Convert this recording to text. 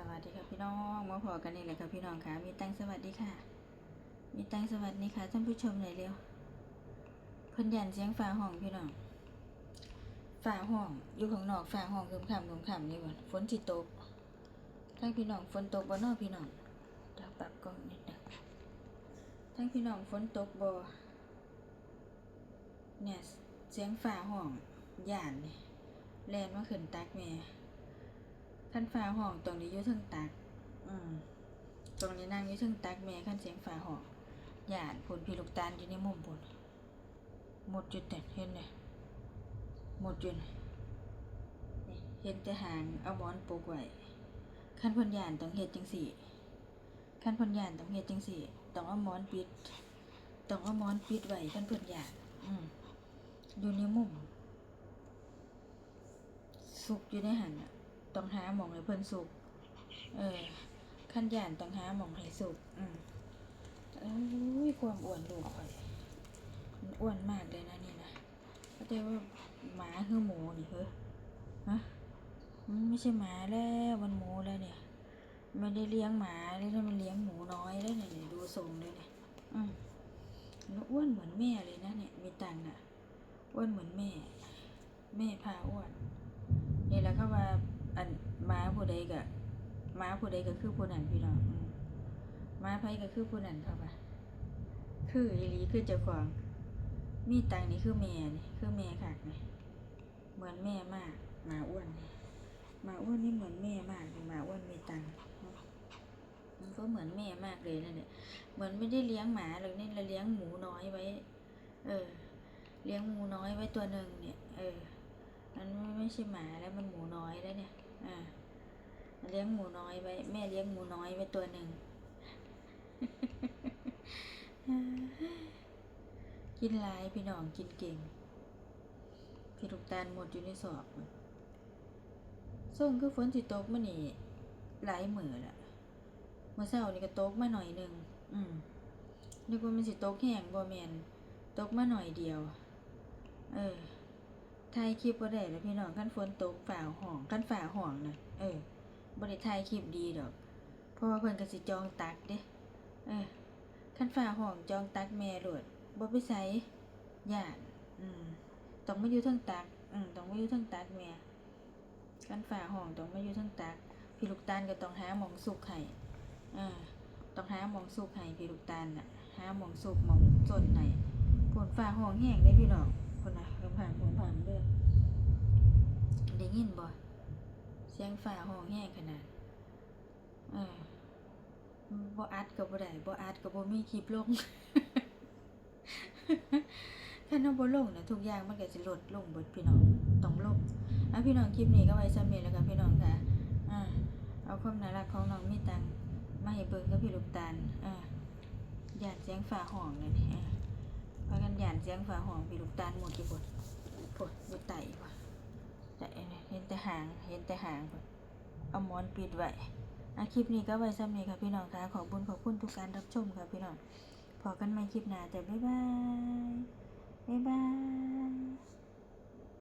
สวัสดีค่ะพี่น้องมาพอกันนี่แหละค่ะพี่น้องค่ะ มีตังสวัสดีค่ะ มีตังสวัสดีค่ะท่านผู้ชมหน่อยเร็วเพิ่นยันเสียงฟ้าห้องพี่น้องฟ้าห้องอยู่ข้างนอกฟ้าห้องคืมค่ำคืมค่ำนี่บ่ฝนสิตกทั้งพี่น้องฝนตกบ่นอพี่น้องเดี๋ยวปรับกล้องนิดนึงทั้งพี่น้องฝนตกบ่เนี่ยเสียงฟ้าห้องย่านนี่แลนมาขึ้นตักแม่ ขั้นฟ้าห้องตรงนี้อยู่เทึงตัก อืม ตรงนี้นั่งอยู่เทึงตักแม่ขั้นเสียงฟ้าห้องหยาดผลพี่ลูกตาลอยู่ในมุมบนหมดจุดแต่เห็นเนี่ยหมดจุดนี่เห็นแต่หางเอาหมอนปลูกไว้ขั้นพันยานต้องเฮ็ดจังสี่ขั้นพันยานต้องเฮ็ดจังสี่ต้องเอาหมอนปิดต้องเอาหมอนปิดไว้ขั้นพ่นยานอืมอยู่ในมุมสุกอยู่ในหันอะ ต้องหาหมองให้เพิ่นสุก เออขั้นย่านต้องหาหมองให้สุก อืมเอ้ยความอ้วนลูกข่อยมันอ้วนมากเลยนะนี่นะก็แต่ว่าหมาคือหมูนี่เฮ้ยฮะมันไม่ใช่หมาแล้วมันหมูแล้วเนี่ยไม่ได้เลี้ยงหมาแล้วมันเลี้ยงหมูน้อยแล้วเนี่ยดูทรงเลยเนี่ยอืมอ้วนเหมือนแม่เลยนะเนี่ยมีตังค์น่ะอ้วนเหมือนแม่ แม่พาอ้วนนี่แหละเขาว่า อันม้าผู้ใดก็ม้าผู้ใดก็คือผู้นั้นพี่น้องม้าไผก็คือผู้นั้นเขาว่าคืออีหลีคือเจ้าของ มีตังนี่คือแม่นี่คือแม่คักนี่เหมือนแม่มากหมาอ้วนนี่หมาอ้วนนี่เหมือนแม่มากหมาอ้วนมีตังมันก็เหมือนแม่มากเลยนั่นแหละเหมือนไม่ได้เลี้ยงหมาเลยนี่เราเลี้ยงหมูน้อยไว้ เออ เลี้ยงหมูน้อยไว้ตัวหนึ่งเนี่ย เออมันไม่ใช่หมาแล้วมันหมูน้อยแล้วเนี่ย อ่าเลี้ยงหมูน้อยไว้ แม่เลี้ยงหมูน้อยไว้ตัวหนึ่ง กินหลายพี่น้องกินเก่ง พี่ลูกตาลหมดอยู่ในสอบส่งคือฝนสิตกมานี่หลายมือละเมื่อเช้านี่ก็ตกมาหน่อยหนึ่งอืมนึกว่ามันสิตกแห้งบ่แมนตกมาหน่อยเดียว เออ ถ่ายคลิปบ่ได้แล้วพี่น้องขั้นฝนตกฝ่าห้องขั้นฝ่าห้องนะเออบ่ได้ถ่ายคลิปดีดอก เพราะว่าเพิ่นก็สิจองตักเด้เออขั้นฝ่าห้องจองตักแม่โลดบ่ไปไสย่านอืมต้องมาอยู่ทั้งตักอืมต้องมาอยู่ทั้งตักแม่ขั้นฝ่าห้องต้องมาอยู่ทั้งตักพี่ลูกตาลก็ต้องหาหมองสุกให้เออต้องหาหมองสุกให้พี่ลูกตาลน่ะหาหมองสุกหมองจนให้ฝนฝ่าห้องแห้งเด้พี่น้อง คนนะลำพังลำพังเด้อได้ยินบ่เสียงฝ่าห้องแห้งขนาดเออบ่อัดก็บ่ได้บ่อัดก็บ่มีคลิปลงถ้าน้องบ่ลงนะทุกอย่างมันก็สิลดลงเบิดพี่น้องต้องลงอะพี่น้องคลิปนี้ก็ไว้ซ้ำนี้แล้วกันพี่น้องค่ะอ่าเอาความน่ารักของน้องมีตังมาให้เบิ่งกับพี่ลูกตาลอ่าญาติเสียงฝ่าห้องเลยนี่อ่า พากันหยานเสียงฝาห้องพี่ลูกตาลหมดกี่คนปวดดูไตว่ะแต่เห็นแต่หาง เห็นแต่หางปวดเอาหมอนปิดไว้อาคลิปนี้ก็ไว้ซ้ำนี้ค่ะพี่น้องคะขอบคุญขอบคุณทุกการรับชมค่ะพี่น้องพอกันใหม่คลิปหน้าแต่บ๊ายบายบ๊ายบาย